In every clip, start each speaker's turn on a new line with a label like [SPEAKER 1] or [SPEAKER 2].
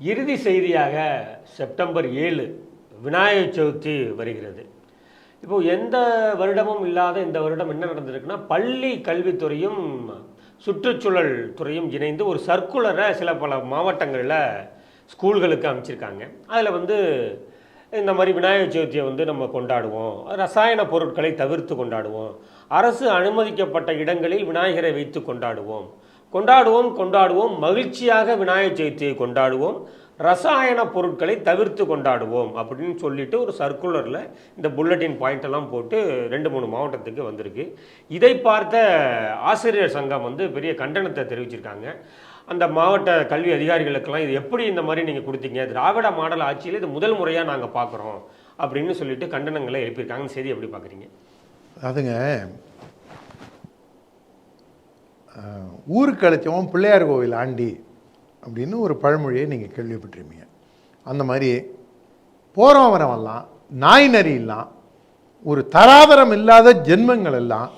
[SPEAKER 1] இறுதி செய்தியாக செப்டம்பர் ஏழு விநாயகர் சதுர்த்தி வருகிறது. இப்போ எந்த வருடமும் இல்லாத இந்த வருடம் என்ன நடந்திருக்குன்னா பள்ளி கல்வித்துறையும் சுற்றுச்சூழல் துறையும் இணைந்து ஒரு சர்க்குலரை சில பல மாவட்டங்களில் ஸ்கூல்களுக்கு அமைச்சிருக்காங்க. அதில் வந்து இந்த மாதிரி விநாயகர் சதுர்த்தியை வந்து நம்ம கொண்டாடுவோம். ரசாயன பொருட்களை தவிர்த்து கொண்டாடுவோம். அரசு அனுமதிக்கப்பட்ட இடங்களில் விநாயகரை வைத்து கொண்டாடுவோம். கொண்டாடுவோம் கொண்டாடுவோம். மகிழ்ச்சியாக விநாயகர் சதுர்த்தியை கொண்டாடுவோம். ரசாயன பொருட்களை தவிர்த்து கொண்டாடுவோம் அப்படின்னு சொல்லிட்டு ஒரு சர்க்குலரில் இந்த புல்லட்டின் பாயிண்ட்டெல்லாம் போட்டு ரெண்டு மூணு மாவட்டத்துக்கு வந்திருக்கு. இதை பார்த்த ஆசிரியர் சங்கம் வந்து பெரிய கண்டனத்தை தெரிவிச்சிருக்காங்க. அந்த மாவட்ட கல்வி அதிகாரிகளுக்கெல்லாம் இது எப்படி இந்த மாதிரி நீங்கள் கொடுத்தீங்க? திராவிட மாடல் ஆட்சியில் இது முதல் முறையாக நாங்கள் பார்க்குறோம் அப்படின்னு சொல்லிட்டு கண்டனங்களை எழுப்பியிருக்காங்க. செய்தி எப்படி பார்க்குறீங்க?
[SPEAKER 2] அதுங்க ஊருக்கு அழைச்சவன் பிள்ளையார் கோவில் ஆண்டி அப்படின்னு ஒரு பழமொழியை நீங்கள் கேள்விப்பட்டிருப்பீங்க. அந்த மாதிரி போகிறவன் வரவெல்லாம் நாய் நரி எல்லாம் ஒரு தராதரம் இல்லாத ஜென்மங்கள் எல்லாம்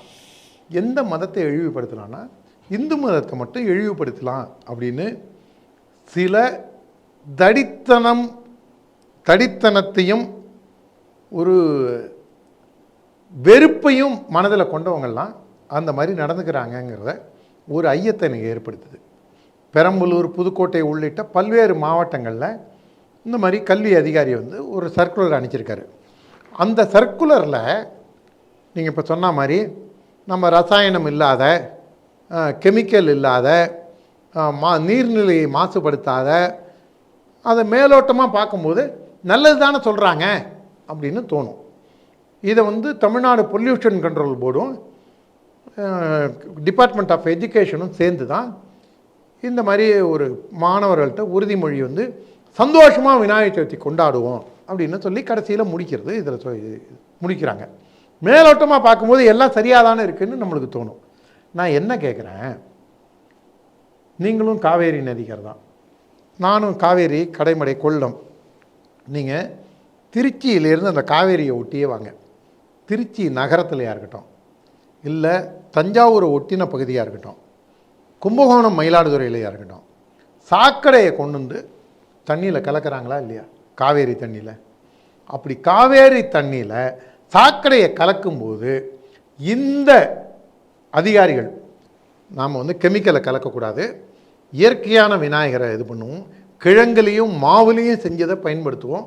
[SPEAKER 2] எந்த மதத்தை இழிவுபடுத்தலாம்னா இந்து மதத்தை மட்டும் இழிவுபடுத்தலாம் அப்படின்னு சில தடித்தனம் தடித்தனத்தையும் ஒரு வெறுப்பையும் மனதில் கொண்டவங்கெல்லாம் அந்த மாதிரி நடந்துக்கிறாங்கங்கிறத ஒரு ஐயத்தை எனக்கு ஏற்படுத்துது. பெரம்பலூர் புதுக்கோட்டை உள்ளிட்ட பல்வேறு மாவட்டங்களில் இந்த மாதிரி கல்வி அதிகாரி வந்து ஒரு சர்க்குலர் அனுப்பிச்சிருக்காரு. அந்த சர்க்குலரில் நீங்கள் இப்போ சொன்ன மாதிரி நம்ம ரசாயனம் இல்லாத கெமிக்கல் இல்லாத மா நீர்நிலையை மாசுபடுத்தாத அதை மேலோட்டமாக பார்க்கும்போது நல்லது தானே சொல்கிறாங்க அப்படின்னு தோணும். இதை வந்து தமிழ்நாடு பொல்யூஷன் கண்ட்ரோல் போர்டும் டிபார்ட்மெண்ட் ஆஃப் எஜுகேஷனும் சேர்ந்து தான் இந்த மாதிரி ஒரு மாணவர்கள்ட்ட உறுதிமொழி வந்து சந்தோஷமாக விநாயகர் சதுர்த்தி கொண்டாடுவோம் அப்படின்னு சொல்லி கடைசியில் முடிக்கிறது இதில் முடிக்கிறாங்க. மேலோட்டமாக பார்க்கும்போது எல்லாம் சரியாக தானே இருக்குதுன்னு நம்மளுக்கு தோணும். நான் என்ன கேட்குறேன் நீங்களும் காவேரி நதிகர் தான். நானும் காவேரி கடைமடை கொல்லம். நீங்கள் திருச்சியிலேருந்து அந்த காவேரியை ஒட்டியே வாங்க. திருச்சி நகரத்துலையாக இருக்கட்டும் இல்லை தஞ்சாவூரை ஒட்டின பகுதியாக இருக்கட்டும் கும்பகோணம் மயிலாடுதுறையிலையாக இருக்கட்டும் சாக்கடையை கொண்டு வந்து தண்ணியில் கலக்கிறாங்களா இல்லையா? காவேரி தண்ணியில். அப்படி காவேரி தண்ணியில் சாக்கடையை கலக்கும்போது இந்த அதிகாரிகள் நாம் வந்து கெமிக்கலை கலக்கக்கூடாது இயற்கையான விநாயகரை இது பண்ணுவோம் கிழங்குலையும் மாவுலேயும் செஞ்சதை பயன்படுத்துவோம்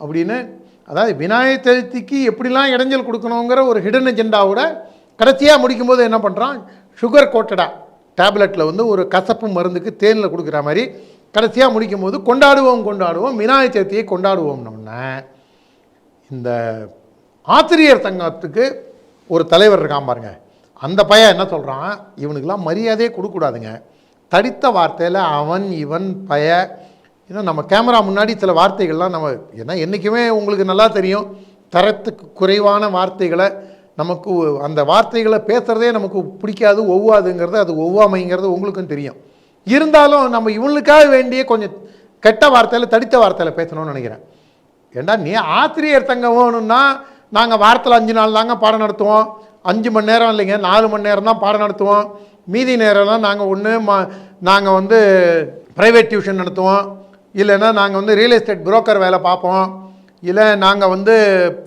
[SPEAKER 2] அப்படின்னு அதாவது விநாயகர் சதுர்த்திக்கு எப்படிலாம் இடைஞ்சல் கொடுக்கணுங்கிற ஒரு ஹிடன் எஜெண்டாவோட கடைசியாக முடிக்கும்போது என்ன பண்ணுறான் சுகர் கோட்டடா டேப்லெட்டில் வந்து ஒரு கசப்பு மருந்துக்கு தேனில் கொடுக்குற மாதிரி கடைசியாக முடிக்கும் போது கொண்டாடுவோம் கொண்டாடுவோம் விநாயகர் சதுர்த்தியை கொண்டாடுவோம்னோடனே இந்த ஆசிரியர் சங்கத்துக்கு ஒரு தலைவர் இருக்கான் பாருங்க. அந்த பையன் என்ன சொல்கிறான் இவனுக்கெல்லாம் மரியாதையே கொடுக்கக்கூடாதுங்க. தடித்த வார்த்தையில் அவன் இவன் பய ஏன்னா நம்ம கேமரா முன்னாடி சில வார்த்தைகள்லாம் நம்ம ஏன்னா என்றைக்குமே உங்களுக்கு நல்லா தெரியும். தரத்துக்கு குறைவான வார்த்தைகளை நமக்கு அந்த வார்த்தைகளை பேசுகிறதே நமக்கு பிடிக்காது ஒவ்வாதுங்கிறது அது ஒவ்வாமைங்கிறது உங்களுக்கும் தெரியும். இருந்தாலும் நம்ம இவங்களுக்காக வேண்டிய கொஞ்சம் கெட்ட வார்த்தையில் தடித்த வார்த்தையில் பேசணும்னு நினைக்கிறேன். ஏண்டா நீ ஆசிரியர் தங்கம் வேணும்னா நாங்கள் வாரத்தில் அஞ்சு நாள் தாங்க பாடம் நடத்துவோம். அஞ்சு மணி நேரம் இல்லைங்க நாலு மணி நேரம் தான் பாடம் நடத்துவோம். மீதி நேரம்லாம் நாங்கள் ஒன்று மா நாங்கள் வந்து ப்ரைவேட் டியூஷன் நடத்துவோம். இல்லைன்னா நாங்கள் வந்து ரியல் எஸ்டேட் புரோக்கர் வேலை பார்ப்போம். இல்லை நாங்கள் வந்து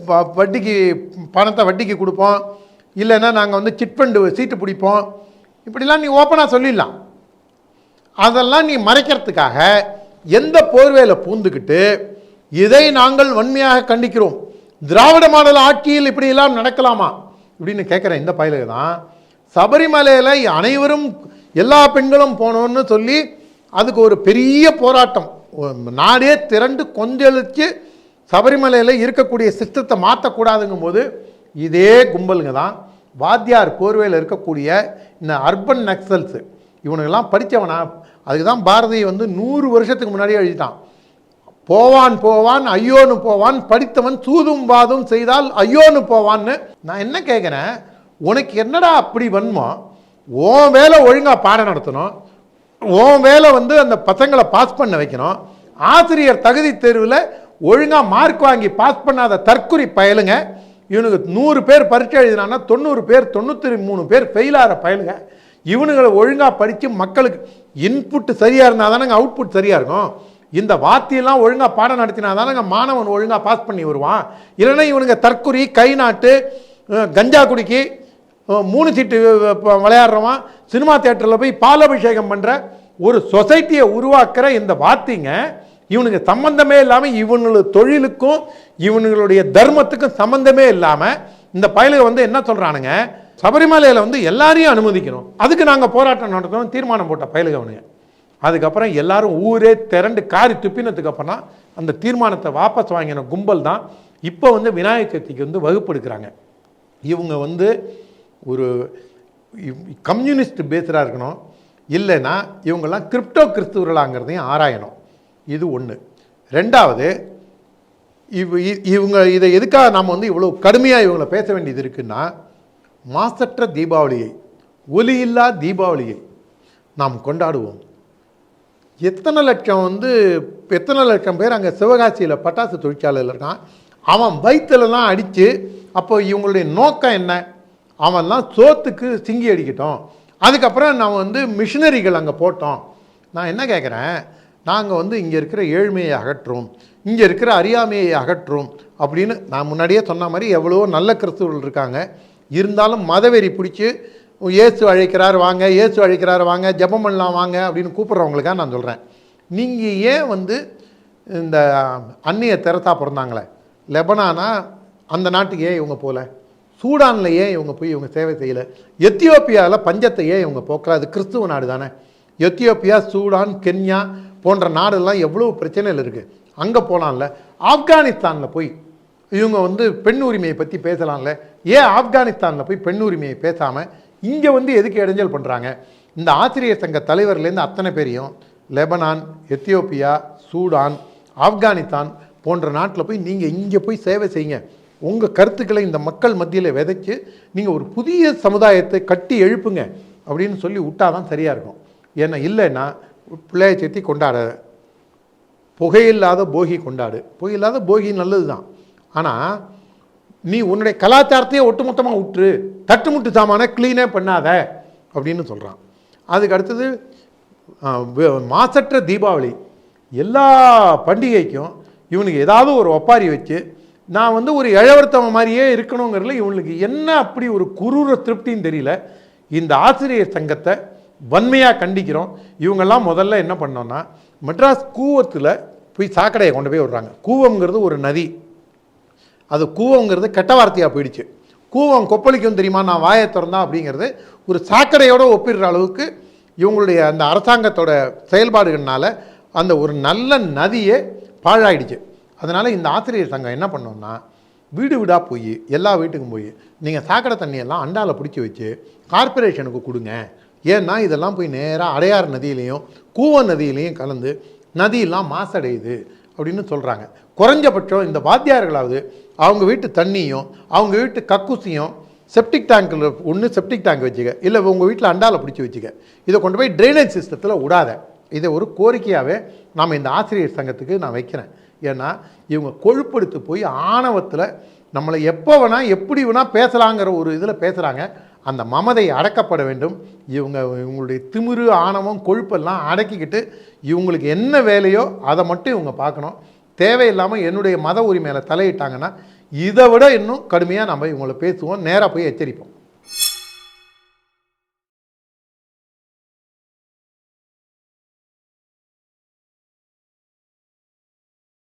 [SPEAKER 2] வ- வட்டிக்கு பணத்தை வட்டிக்கு கொடுப்போம். இல்லைன்னா நாங்கள் வந்து சிட் ஃபண்டு சீட்டு பிடிப்போம். இப்படிலாம் நீ ஓப்பனாக சொல்லிடலாம். அதெல்லாம் நீ மறைக்கிறதுக்காக எந்த போர்வையில் பூந்துக்கிட்டு இதை நாங்கள் வன்மையாக கண்டிக்கிறோம். திராவிட மாடல் ஆட்சியில் இப்படியெல்லாம் நடக்கலாமா? இப்படின்னு கேட்குற இந்த பயலுக்கு தான் சபரிமலையில் அனைவரும் எல்லா பெண்களும் போனோன்னு சொல்லி அதுக்கு ஒரு பெரிய போராட்டம். நாடே திரண்டு கொந்தளிச்சு சபரிமலையில் இருக்கக்கூடிய சிஸ்டத்தை மாற்றக்கூடாதுங்கும் போது இதே கும்பலுங்க தான். வாத்தியார் கோர்வையில் இருக்கக்கூடிய இந்த அர்பன் நக்சல்ஸு இவனுங்கெல்லாம் படித்தவனா அதுக்கு தான் பாரதி வந்து நூறு வருஷத்துக்கு முன்னாடியே எழுதிட்டான். போவான் போவான் ஐயோன்னு போவான் படித்தவன் சூதும் வாதும் செய்தால் ஐயோன்னு போவான்னு. நான் என்ன கேட்குறேன் உனக்கு என்னடா அப்படி வன்மோ? உன் வேலை ஒழுங்காக பாடம் நடத்தணும். உன் வேலை வந்து அந்த பசங்களை பாஸ் பண்ண வைக்கணும். ஆசிரியர் தகுதி தேர்வில் ஒழுங்காக மார்க் வாங்கி பாஸ் பண்ணாத தற்குறி பயலுங்க. இவனுக்கு நூறு பேர் பரீட்சை எழுதினான்னா தொண்ணூறு பேர் தொண்ணூற்றி மூணு பேர் ஃபெயிலாகிற பயலுங்க. இவனுங்களை ஒழுங்காக படித்து மக்களுக்கு இன்புட் சரியாக இருந்தால் தானேங்க அவுட்புட் சரியாக இருக்கும். இந்த வாத்தியெல்லாம் ஒழுங்காக பாடம் நடத்தினா தானேங்க மாணவன் ஒழுங்காக பாஸ் பண்ணி வருவான். இல்லைன்னா இவனுங்க தற்குறி கை நாட்டு கஞ்சா குடிக்கி மூணு சீட்டு அஹ், விளையாடுறவன் சினிமா தேட்டரில் போய் பால் அபிஷேகம் பண்ணுற ஒரு சொசைட்டியை உருவாக்குற இந்த வாத்திங்க இவனுக்கு சம்பந்தமே இல்லாமல் இவனுடைய தொழிலுக்கும் இவனுங்களுடைய தர்மத்துக்கும் சம்பந்தமே இல்லாமல் இந்த பயலுக வந்து என்ன சொல்கிறானுங்க சபரிமலையில் வந்து எல்லாரையும் அனுமதிக்கணும். அதுக்கு நாங்கள் போராட்டம் நடத்தணும் தீர்மானம் போட்ட பயலுகவனுங்க அதுக்கப்புறம் எல்லாரும் ஊரே திரண்டு காரி துப்பினதுக்கப்புறம் தான் அந்த தீர்மானத்தை வாபஸ் வாங்கின கும்பல் தான் இப்போ வந்து விநாயகர் சதுர்த்திக்கு வந்து வகுப்பு எடுக்கிறாங்க. இவங்க வந்து ஒரு கம்யூனிஸ்ட் பேஸ்டாக இருக்கணும். இல்லைன்னா இவங்கெல்லாம் கிரிப்டோ கிறிஸ்துவர்களாங்கிறதையும் ஆராயணும். இது ஒன்று ரெண்டாவது இவ் இ- இவங்க இதை எதுக்காக நாம் வந்து இவ்வளோ கடுமையாக இவங்களை பேச வேண்டியது இருக்குன்னா மாசற்ற தீபாவளியை ஒலியில்லா தீபாவளியை நாம் கொண்டாடுவோம். எத்தனை லட்சம் வந்து எத்தனை லட்சம் பேர் அங்கே சிவகாசியில் பட்டாசு தொழிற்சாலையில் இருக்கான். அவன் வயிற்றுலலாம் அடித்து அப்போ இவங்களுடைய நோக்கம் என்ன? அவன்லாம் சோத்துக்கு சிங்கி அடிக்கட்டும். அதுக்கப்புறம் நான் வந்து மிஷினரிகள் அங்கே போட்டோம். நான் என்ன கேட்குறேன் நாங்கள் வந்து இங்கே இருக்கிற ஏழ்மையை அகற்றுறோம் இங்கே இருக்கிற அறியாமையை அகற்றும் அப்படின்னு நான் முன்னாடியே சொன்ன மாதிரி எவ்வளவோ நல்ல கிறிஸ்துவர்கள் இருக்காங்க. இருந்தாலும் மதவெறி பிடிச்சி இயேசு அழைக்கிறார் வாங்க இயேசு அழைக்கிறார் வாங்க ஜபம் பண்ணலாம் வாங்க அப்படின்னு கூப்பிட்றவங்களுக்காக நான் சொல்கிறேன் நீங்கள் ஏன் வந்து இந்த அந்நிய தெரத்தா பிறந்தாங்களே? லெபனானா அந்த நாட்டுக்கு ஏன் இவங்க போகல சூடானில் ஏன் இவங்க போய் இவங்க சேவை செய்யலை? எத்தியோப்பியாவில் பஞ்சத்தை ஏன் இவங்க போக்கல? அது கிறிஸ்துவ நாடு தானே எத்தியோப்பியா சூடான் கென்யா போன்ற நாடெல்லாம் எவ்வளோ பிரச்சனைகள் இருக்குது அங்கே போகலாம்ல ஆப்கானிஸ்தானில் போய் இவங்க வந்து பெண் உரிமையை பற்றி பேசலாம்ல. ஏன் ஆப்கானிஸ்தானில் போய் பெண் உரிமையை பேசாமல் இங்கே வந்து எதுக்கு இடைஞ்சல் பண்ணுறாங்க இந்த ஆசிரியர் சங்க தலைவர்லேருந்து அத்தனை பேரையும் லெபனான் எத்தியோப்பியா சூடான் ஆப்கானிஸ்தான் போன்ற நாட்டில் போய் நீங்கள் இங்கே போய் சேவை செய்யுங்க. உங்கள் கருத்துக்களை இந்த மக்கள் மத்தியில் விதைச்சு நீங்கள் ஒரு புதிய சமுதாயத்தை கட்டி எழுப்புங்க அப்படின்னு சொல்லி விட்டாதான் தான் சரியாக இருக்கும். ஏன்னா இல்லைன்னா பிள்ளைய சேர்த்தி கொண்டாட. புகையில்லாத போகி கொண்டாடு. புகையில்லாத போகி நல்லது தான் ஆனால் நீ உன்னுடைய கலாச்சாரத்தையே ஒட்டுமொத்தமாக விட்டுரு தட்டுமுட்டு சாமானை க்ளீனே பண்ணாத அப்படின்னு சொல்கிறான் அதுக்கு அடுத்தது மாசற்ற தீபாவளி. எல்லா பண்டிகைக்கும் இவனுக்கு ஏதாவது ஒரு ஒப்பாரி வச்சு நான் வந்து ஒரு இழவர்த்தவன் மாதிரியே இருக்கணுங்கிறதுல இவனுக்கு என்ன அப்படி ஒரு குரூர திருப்தின்னு தெரியல. இந்த ஆசிரியர் சங்கத்தை வன்மையாக கண்டிக்கிறோம். இவங்கெல்லாம் முதல்ல என்ன பண்ணோன்னா மெட்ராஸ் கூவத்தில் போய் சாக்கடையை கொண்டு போய் விடுறாங்க. கூவம்ங்கிறது ஒரு நதி. அது கூவங்கிறது கெட்ட வார்த்தையாக போயிடுச்சு. கூவம் கொப்பளிக்கும் தெரியுமா? நான் வாயை திறந்தா அப்படிங்கிறது ஒரு சாக்கடையோடு ஒப்பிடுற அளவுக்கு இவங்களுடைய அந்த அரசாங்கத்தோட செயல்பாடுகள்னால அந்த ஒரு நல்ல நதியே பாழாயிடுச்சு. அதனால் இந்த ஆசிரியர் சங்கம் என்ன பண்ணோம்னா வீடு வீடாக போய் எல்லா வீட்டுக்கும் போய் நீங்கள் சாக்கடை தண்ணியெல்லாம் அண்டாவில் பிடிச்சி வச்சு கார்ப்பரேஷனுக்கு கொடுங்க. ஏன்னா இதெல்லாம் போய் நேராக அடையார் நதியிலையும் கூவ நதியிலையும் கலந்து நதியெல்லாம் மாசடையுது அப்படின்னு சொல்கிறாங்க குறைஞ்சபட்சம் இந்த வாத்தியார்களாவது அவங்க வீட்டு தண்ணியும் அவங்க வீட்டு கக்கூசியும் செப்டிக் டேங்க்கில் ஒன்று செப்டிக் டேங்க் வச்சுக்க இல்லை உங்கள் வீட்டில் அண்டாவில் பிடிச்சி வச்சுக்க. இதை கொண்டு போய் ட்ரைனேஜ் சிஸ்டத்தில் விடாத. இதை ஒரு கோரிக்கையாகவே நாம் இந்த ஆசிரியர் சங்கத்துக்கு நான் வைக்கிறேன். ஏன்னா இவங்க கொழுப்படுத்து போய் ஆணவத்தில் நம்மளை எப்போ வேணால் எப்படி வேணால் பேசலாங்கிற ஒரு இதில் பேசுகிறாங்க அந்த மமதை அடக்கப்பட வேண்டும். இவங்க இவங்களுடைய திமிரு ஆணவம் கொழுப்பெல்லாம் அடக்கிக்கிட்டு இவங்களுக்கு என்ன வேலையோ அதை மட்டும் இவங்க பார்க்கணும். தேவையில்லாமல் என்னுடைய மத உரிமையில் தலையிட்டாங்கன்னா இதை விட இன்னும் கடுமையாக நம்ம இவங்களை பேசுவோம். நேராக போய் எச்சரிப்போம்.